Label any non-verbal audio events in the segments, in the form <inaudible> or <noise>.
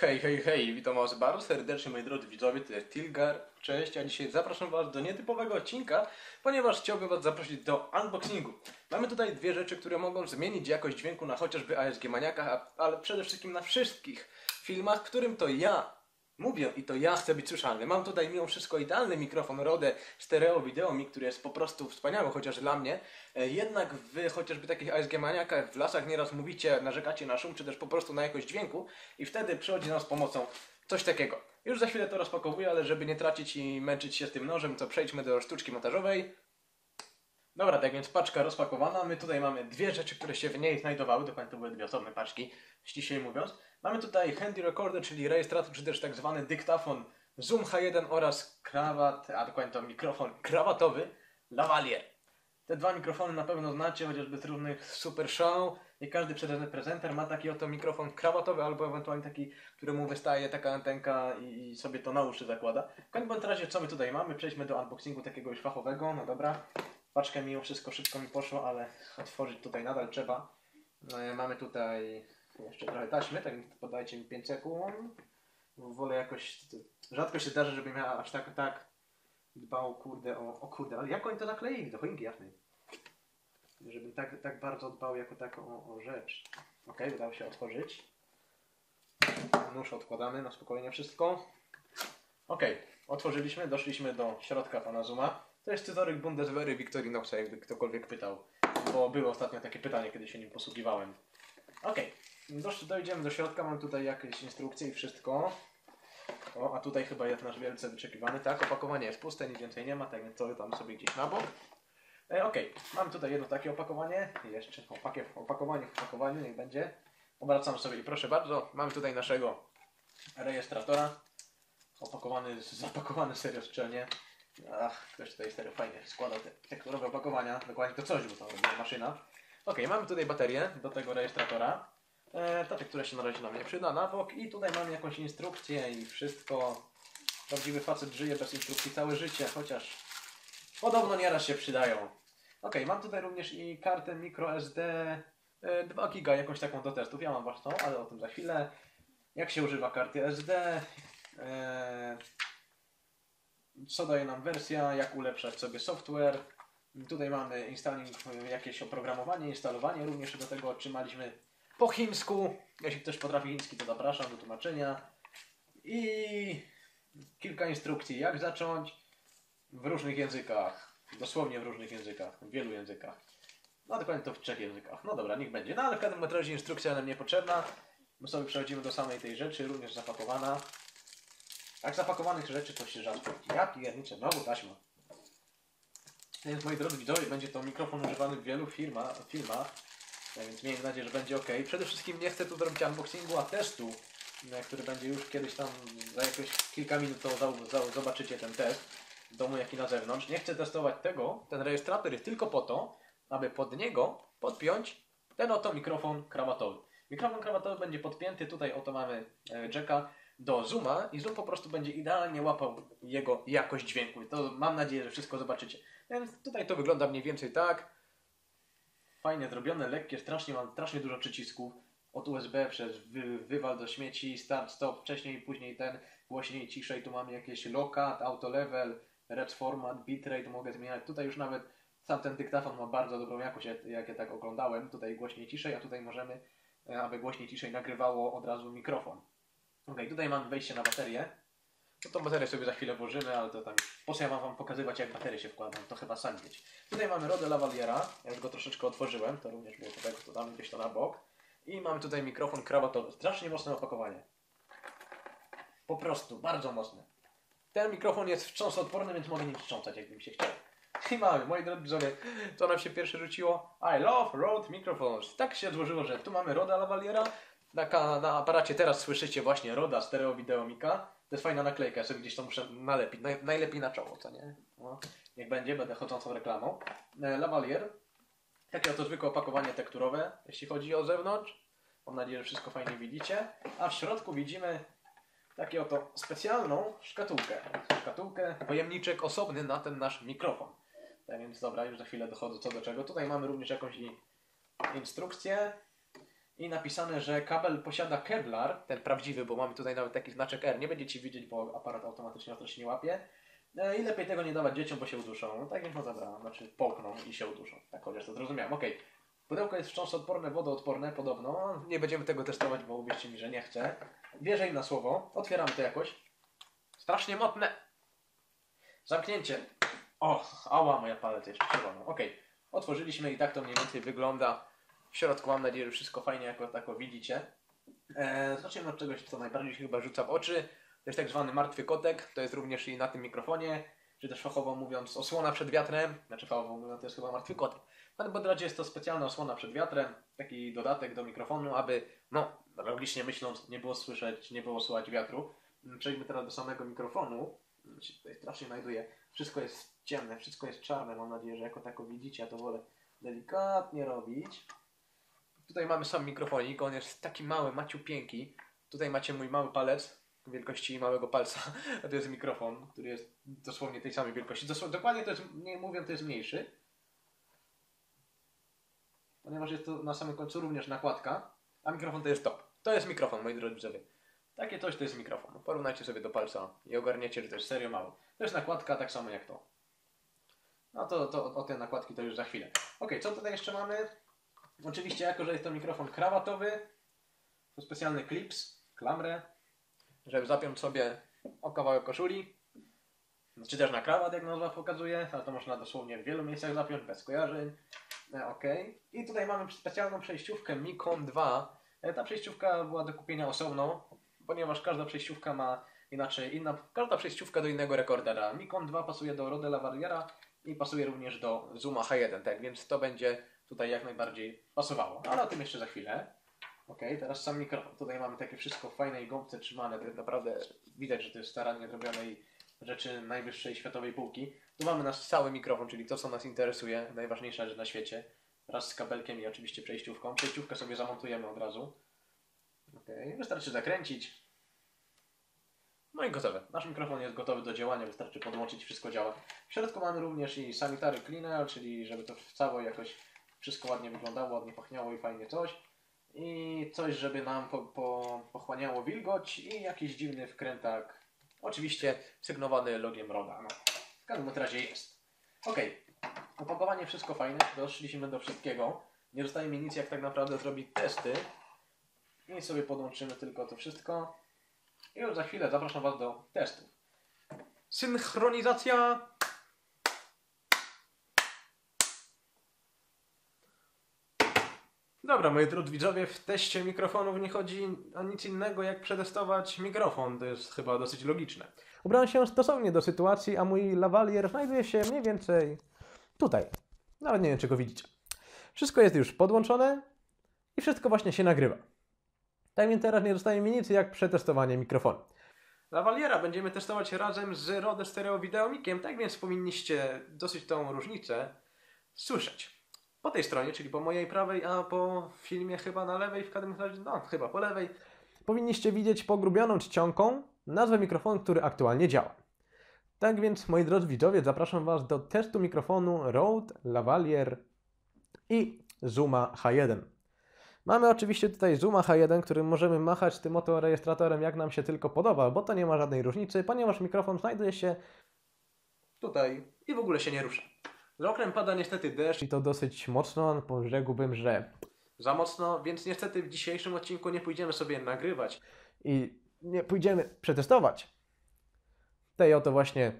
Hej, hej, hej, witam was bardzo serdecznie moi drodzy widzowie, to jest Tilgar, cześć, a dzisiaj zapraszam was do nietypowego odcinka, ponieważ chciałbym was zaprosić do unboxingu. Mamy tutaj dwie rzeczy, które mogą zmienić jakość dźwięku na chociażby ASG Maniakach, ale przede wszystkim na wszystkich filmach, w którym to ja mówię i to ja chcę być słyszalny. Mam tutaj mimo wszystko idealny mikrofon Rode Stereo Video Mi, który jest po prostu wspaniały, chociaż dla mnie. E, Jednak wy chociażby takich ASG maniakach w lasach nieraz mówicie, narzekacie na szum, czy też po prostu na jakość dźwięku i wtedy przychodzi nam z pomocą coś takiego. Już za chwilę to rozpakowuję, ale żeby nie tracić i męczyć się z tym nożem, to przejdźmy do sztuczki montażowej. Dobra, tak więc paczka rozpakowana. My tutaj mamy dwie rzeczy, które się w niej znajdowały. Dokładnie to były dwie osobne paczki, ściślej mówiąc. Mamy tutaj handy recorder, czyli rejestrator, czy też tak zwany dyktafon Zoom H1 oraz krawat, a dokładnie to mikrofon krawatowy Lavalier. Te dwa mikrofony na pewno znacie, chociażby z różnych super show i każdy prezenter ma taki oto mikrofon krawatowy albo ewentualnie taki, któremu wystaje taka antenka i, sobie to na uszy zakłada. W każdym razie co my tutaj mamy? Przejdźmy do unboxingu takiego już fachowego, no dobra. Paczkę mimo wszystko szybko mi poszło, ale otworzyć tutaj nadal trzeba. No, mamy tutaj jeszcze trochę taśmy, tak podajcie mi 5 sekund. Wolę jakoś, rzadko się zdarza, żeby miała aż tak, tak dbał, kurde, o, o kurde, ale jak oni to nakleili do choinki jasnej? Żebym tak, tak bardzo dbał jako taką o, o rzecz. Ok, udało się otworzyć. Nóż odkładamy na spokojnie wszystko. Ok, otworzyliśmy, doszliśmy do środka pana Zuma. To jest scyzoryk Bundeswehry Victorinoxa, jakby ktokolwiek pytał. Bo było ostatnio takie pytanie, kiedy się nim posługiwałem. Ok, dosz, dojdziemy do środka, mam tutaj jakieś instrukcje i wszystko. O, a tutaj chyba jest nasz wielce wyczekiwany. Tak, opakowanie jest puste, nic więcej nie ma, tak więc to tam sobie gdzieś na bok. E, Okej, mam tutaj jedno takie opakowanie. Jeszcze opakie, opakowanie w opakowaniu, niech będzie. Obracam sobie i proszę bardzo, mamy tutaj naszego rejestratora. Opakowany, zapakowany serio szczelnie. Ach, ktoś tutaj serio fajnie składał te tekturowe opakowania. Dokładnie to coś, bo to maszyna. Okej, mamy tutaj baterię do tego rejestratora. E, takie, które się na razie nam nie przyda na bok. I tutaj mamy jakąś instrukcję i wszystko. Prawdziwy facet żyje bez instrukcji całe życie, chociaż podobno nieraz się przydają. Ok, mam tutaj również i kartę microSD e, 2 giga, jakąś taką do testów. Ja mam własną, ale o tym za chwilę. Jak się używa karty SD, e, co daje nam wersja, jak ulepszać sobie software. Tutaj mamy installing, e, jakieś oprogramowanie, instalowanie również do tego otrzymaliśmy po chińsku. Jeśli ktoś potrafi chiński, to zapraszam do tłumaczenia. I kilka instrukcji, jak zacząć w różnych językach. Dosłownie w różnych językach, w wielu językach. No dokładnie to w trzech językach. No dobra, niech będzie. No ale w każdym razie instrukcja nam niepotrzebna. My sobie przechodzimy do samej tej rzeczy, również zapakowana. Tak zapakowanych rzeczy to się rzadko. Ja pierniczę, znowu taśma. Więc moi drodzy widzowie, będzie to mikrofon używany w wielu firma, filmach. Tak więc miejmy nadzieję, że będzie ok. Przede wszystkim nie chcę tu zrobić unboxingu, a testu, e, który będzie już kiedyś tam za jakieś kilka minut to zobaczycie ten test w domu, jak i na zewnątrz. Nie chcę testować tego. Ten rejestrator jest tylko po to, aby pod niego podpiąć ten oto mikrofon krawatowy. Mikrofon krawatowy będzie podpięty, tutaj oto mamy e, jacka do Zooma i Zoom po prostu będzie idealnie łapał jego jakość dźwięku. To mam nadzieję, że wszystko zobaczycie. Więc tutaj to wygląda mniej więcej tak fajnie zrobione, lekkie, strasznie mam strasznie dużo przycisków. Od USB przez wy, wywal do śmieci, start, stop, wcześniej później ten, głośniej, ciszej. Tu mamy jakieś lokat, auto level, red format, bitrate mogę zmieniać. Tutaj już nawet sam ten dyktafon ma bardzo dobrą jakość, jak, jak ja tak oglądałem. Tutaj głośniej, ciszej, a tutaj możemy, e, aby głośniej, ciszej nagrywało od razu mikrofon. Ok, tutaj mam wejście na baterię. No tą baterię sobie za chwilę włożymy, ale to tam po co ja mam wam pokazywać jak baterię się wkłada, to chyba sami wiecie. Tutaj mamy Rode Lavaliera, ja już go troszeczkę otworzyłem, to również było tego, to dam gdzieś to na bok. I mamy tutaj mikrofon krawatowy, strasznie mocne opakowanie. Po prostu, bardzo mocne. Ten mikrofon jest wstrząsodporny, więc mogę nim wstrząsać, jakbym się chciał. I mamy, moi drodzy widzowie, to nam się pierwsze rzuciło. I love Rode Microphones. Tak się złożyło, że tu mamy Roda Lavaliera. Na, na aparacie teraz słyszycie właśnie Roda Stereo Video Mika. To jest fajna naklejka, sobie gdzieś to muszę nalepić. Naj, najlepiej na czoło, co nie? No, niech będzie, będę chodzącą reklamą. E, Lavalier. Takie oto zwykłe opakowanie tekturowe, jeśli chodzi o zewnątrz. Mam nadzieję, że wszystko fajnie widzicie. A w środku widzimy takie oto specjalną szkatułkę. Szkatułkę, pojemniczek osobny na ten nasz mikrofon. Tak więc dobra, już za chwilę dochodzę co do czego. Tutaj mamy również jakąś instrukcję. I napisane, że kabel posiada Kevlar, ten prawdziwy, bo mamy tutaj nawet taki znaczek R. Nie będziecie widzieć, bo aparat automatycznie to się nie łapie. E, I lepiej tego nie dawać dzieciom, bo się uduszą. No, tak więc go zabrałem, znaczy połkną i się uduszą. Tak chociaż to zrozumiałem, okej. Pudełko jest wstrząsodporne, wodoodporne podobno. Nie będziemy tego testować, bo uwierzcie mi, że nie chcę. Wierzę im na słowo. Otwieramy to jakoś. Strasznie mocne. Zamknięcie. O, ała, moja paleta jeszcze czerwona. Okej, otworzyliśmy i tak to mniej więcej wygląda. W środku mam nadzieję, że wszystko fajnie jako tako widzicie. Eee, zacznijmy od czegoś, co najbardziej się chyba rzuca w oczy. To jest tak zwany martwy kotek. To jest również i na tym mikrofonie, czy też fachowo mówiąc osłona przed wiatrem. Znaczy fachowo mówiąc to jest chyba martwy kotek. Na tym razie jest to specjalna osłona przed wiatrem. Taki dodatek do mikrofonu, aby, no, logicznie myśląc, nie było słyszeć, nie było słuchać wiatru. Przejdźmy teraz do samego mikrofonu. Się tutaj strasznie znajduje. Wszystko jest ciemne, wszystko jest czarne. Mam nadzieję, że jako tako widzicie. Ja to wolę delikatnie robić. Tutaj mamy sam mikrofonik. On jest taki mały, maciupięki. Tutaj macie mój mały palec wielkości małego palca. <laughs> A to jest mikrofon, który jest dosłownie tej samej wielkości. Dosł dokładnie to jest, nie mówię, to jest mniejszy. Ponieważ jest to na samym końcu również nakładka. A mikrofon to jest top. To jest mikrofon, moi drodzy widzowie. Takie coś to jest mikrofon. Porównajcie sobie do palca i ogarniecie, że to jest serio mało. To jest nakładka tak samo jak to. No to, to o te nakładki to już za chwilę. Ok, co tutaj jeszcze mamy? Oczywiście, jako że jest to mikrofon krawatowy, to specjalny klips, klamrę, żeby zapiąć sobie o kawałek koszuli, czy też na krawat, jak nazwa pokazuje, ale to można dosłownie w wielu miejscach zapiąć, bez skojarzeń. E, ok. I tutaj mamy specjalną przejściówkę Mikon 2. E, ta przejściówka była do kupienia osobno, ponieważ każda przejściówka ma inaczej, inna, każda przejściówka do innego rekordera. Mikon 2 pasuje do Rode Lavaliera i pasuje również do Zuma H1, tak więc to będzie tutaj jak najbardziej pasowało. Ale o tym jeszcze za chwilę. Ok, teraz sam mikrofon. Tutaj mamy takie wszystko w fajnej gąbce trzymane. Tak naprawdę widać, że to jest starannie zrobione i rzeczy najwyższej światowej półki. Tu mamy nasz cały mikrofon, czyli to, co nas interesuje, najważniejsza rzecz na świecie. Wraz z kabelkiem i oczywiście przejściówką. Przejściówkę sobie zamontujemy od razu. Ok, wystarczy zakręcić. No i gotowe. Nasz mikrofon jest gotowy do działania, wystarczy podłączyć, wszystko działa. W środku mamy również i sanitary cleaner, czyli żeby to cało jakoś wszystko ładnie wyglądało, ładnie pachniało i fajnie coś. I coś, żeby nam po, po, pochłaniało wilgoć i jakiś dziwny wkrętak. Oczywiście sygnowany logiem Roda. No, w każdym razie jest. Ok, opakowanie wszystko fajne, doszliśmy do wszystkiego. Nie zostaje mi nic jak tak naprawdę zrobić testy. I sobie podłączymy tylko to wszystko. I już za chwilę zapraszam Was do testów. Synchronizacja Dobra, moi drodzy widzowie, w teście mikrofonów nie chodzi o nic innego jak przetestować mikrofon. To jest chyba dosyć logiczne. Ubrałem się stosownie do sytuacji, a mój lavalier znajduje się mniej więcej tutaj. Nawet nie wiem, czy go widzicie. Wszystko jest już podłączone i wszystko właśnie się nagrywa. Tak więc teraz nie zostaje mi nic jak przetestowanie mikrofonu. Lavaliera będziemy testować razem z Rode Stereo Videomikiem, tak więc powinniście dosyć tą różnicę słyszeć po tej stronie, czyli po mojej prawej, a po filmie chyba na lewej, w każdym razie, no chyba po lewej, powinniście widzieć pogrubioną czcionką nazwę mikrofonu, który aktualnie działa. Tak więc, moi drodzy widzowie, zapraszam Was do testu mikrofonu Rode Lavalier i Zuma H1. Mamy oczywiście tutaj Zuma H1, którym możemy machać tym oto rejestratorem jak nam się tylko podoba, bo to nie ma żadnej różnicy, ponieważ mikrofon znajduje się tutaj i w ogóle się nie rusza. Z oknem pada niestety deszcz. I to dosyć mocno, rzekłbym, że za mocno, więc niestety w dzisiejszym odcinku nie pójdziemy sobie nagrywać. I nie pójdziemy przetestować. Tej oto właśnie,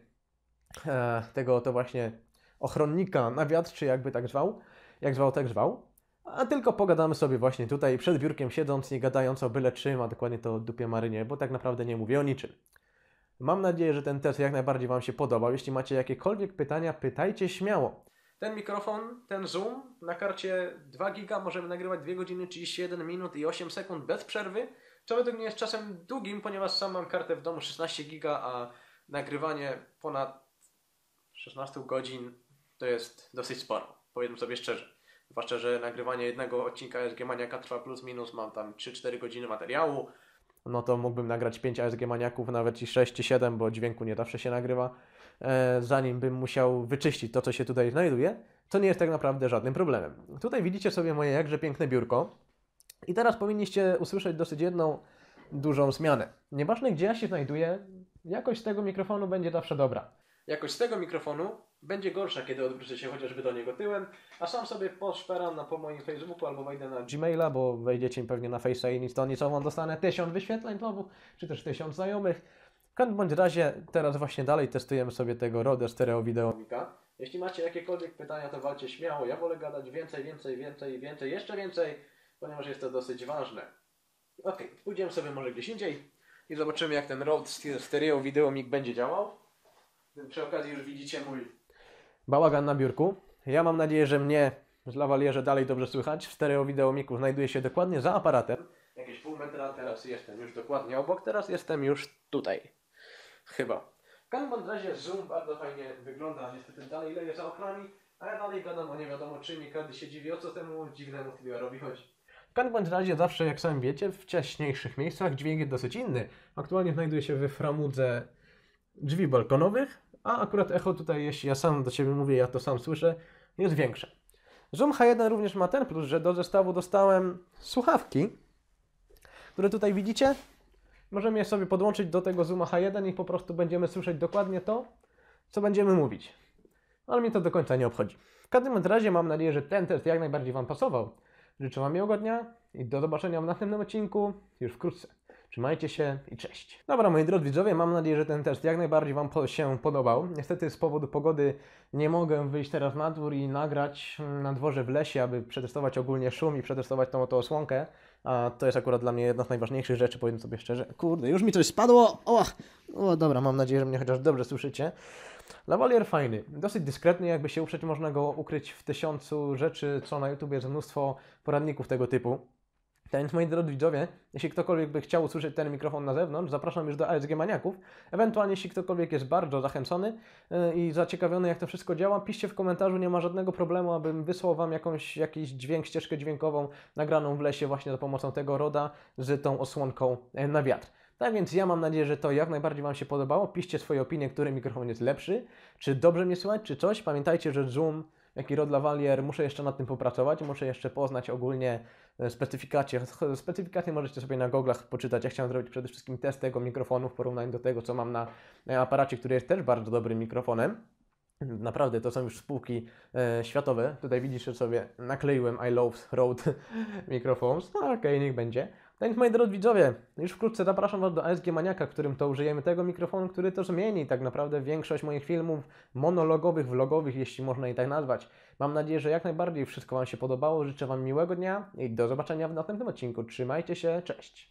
e, tego oto właśnie ochronnika na wiatr, czy jakby tak zwał, jak zwał, tak zwał, a tylko pogadamy sobie właśnie tutaj przed biurkiem siedząc, nie gadając o byle czym, a dokładnie to o dupie marynie, bo tak naprawdę nie mówię o niczym. Mam nadzieję, że ten test jak najbardziej Wam się podobał. Jeśli macie jakiekolwiek pytania, pytajcie śmiało. Ten mikrofon, ten zoom na karcie 2 giga możemy nagrywać 2 godziny 31 minut i 8 sekund bez przerwy, co według mnie jest czasem długim, ponieważ sam mam kartę w domu 16 giga, a nagrywanie ponad 16 godzin to jest dosyć sporo, powiedzmy sobie szczerze. Zwłaszcza, że nagrywanie jednego odcinka SG Maniaka trwa plus minus, mam tam 3-4 godziny materiału, no to mógłbym nagrać 5 ASG Maniaków, nawet i 6 czy 7, bo dźwięku nie zawsze się nagrywa, e, zanim bym musiał wyczyścić to, co się tutaj znajduje, to nie jest tak naprawdę żadnym problemem. Tutaj widzicie sobie moje jakże piękne biurko. I teraz powinniście usłyszeć dosyć jedną dużą zmianę. Nieważne gdzie ja się znajduję, jakość tego mikrofonu będzie zawsze dobra. Jakość tego mikrofonu będzie gorsza, kiedy odwrócę się chociażby do niego tyłem, a sam sobie poszperam na po moim Facebooku albo wejdę na Gmaila, bo wejdziecie pewnie na Face'a i nic to nic, wam dostanę tysiąc wyświetleń znowu, czy też tysiąc znajomych. W każdym bądź razie teraz właśnie dalej testujemy sobie tego Rode Stereo Video. Mika. Jeśli macie jakiekolwiek pytania, to walcie śmiało. Ja wolę gadać więcej, więcej, więcej, więcej, jeszcze więcej, ponieważ jest to dosyć ważne. Ok, pójdziemy sobie może gdzieś indziej i zobaczymy jak ten Rode Stereo Video Mic będzie działał. Przy okazji już widzicie mój Bałagan na biurku. Ja mam nadzieję, że mnie z lawalierze dalej dobrze słychać. W stereo wideomiku znajduje się dokładnie za aparatem. jakieś pół metra, teraz jestem już dokładnie obok, teraz jestem już tutaj. Chyba. W każdym razie zoom bardzo fajnie wygląda, niestety dalej leje za oknami, a ja dalej gadam o nie wiadomo czym i każdy się dziwi, o co temu dziwnemu Cliverowi chodzi. W każdym razie zawsze, jak sami wiecie, w wcześniejszych miejscach dźwięk jest dosyć inny. Aktualnie znajduje się we framudze drzwi balkonowych, a akurat echo tutaj, jeśli ja sam do Ciebie mówię, ja to sam słyszę, jest większe. Zoom H1 również ma ten plus, że do zestawu dostałem słuchawki, które tutaj widzicie. Możemy je sobie podłączyć do tego Zooma H1 i po prostu będziemy słyszeć dokładnie to, co będziemy mówić. Ale mnie to do końca nie obchodzi. W każdym razie mam nadzieję, że ten test jak najbardziej Wam pasował. Życzę Wam miłego dnia i do zobaczenia w następnym odcinku już wkrótce. Trzymajcie się i cześć. Dobra, moi drodzy widzowie, mam nadzieję, że ten test jak najbardziej Wam się podobał. Niestety z powodu pogody nie mogę wyjść teraz na dwór i nagrać na dworze w lesie, aby przetestować ogólnie szum i przetestować tą oto osłonkę. A to jest akurat dla mnie jedna z najważniejszych rzeczy, powiem sobie szczerze. Kurde, już mi coś spadło! O, o dobra, mam nadzieję, że mnie chociaż dobrze słyszycie. Lavalier fajny, dosyć dyskretny, jakby się uprzeć, można go ukryć w tysiącu rzeczy, co na YouTube jest mnóstwo poradników tego typu. Więc moi drodzy widzowie, jeśli ktokolwiek by chciał usłyszeć ten mikrofon na zewnątrz, zapraszam już do ASG Maniaków. Ewentualnie jeśli ktokolwiek jest bardzo zachęcony yy, i zaciekawiony jak to wszystko działa, piszcie w komentarzu, nie ma żadnego problemu, abym wysłał Wam jakąś, jakiś dźwięk, ścieżkę dźwiękową nagraną w lesie właśnie za pomocą tego RODA z tą osłonką e, na wiatr. Tak więc ja mam nadzieję, że to jak najbardziej Wam się podobało. Piszcie swoje opinie, który mikrofon jest lepszy, czy dobrze mnie słychać, czy coś. Pamiętajcie, że Zoom, jak i Rode Lavalier, muszę jeszcze nad tym popracować, muszę jeszcze poznać ogólnie e, specyfikacje. Specyfikacje możecie sobie na goglach poczytać. Ja chciałem zrobić przede wszystkim test tego mikrofonu w porównaniu do tego, co mam na e, aparacie, który jest też bardzo dobrym mikrofonem. Naprawdę, to są już spółki e, światowe. Tutaj widzisz, że sobie nakleiłem I love Rode <laughs> Microphones. No okej, niech będzie. Tak więc moi drodzy widzowie, już wkrótce zapraszam Was do ASG Maniaka, w którym to użyjemy tego mikrofonu, który to zmieni tak naprawdę większość moich filmów monologowych, vlogowych, jeśli można je tak nazwać. Mam nadzieję, że jak najbardziej wszystko Wam się podobało. Życzę Wam miłego dnia i do zobaczenia w następnym odcinku. Trzymajcie się, cześć!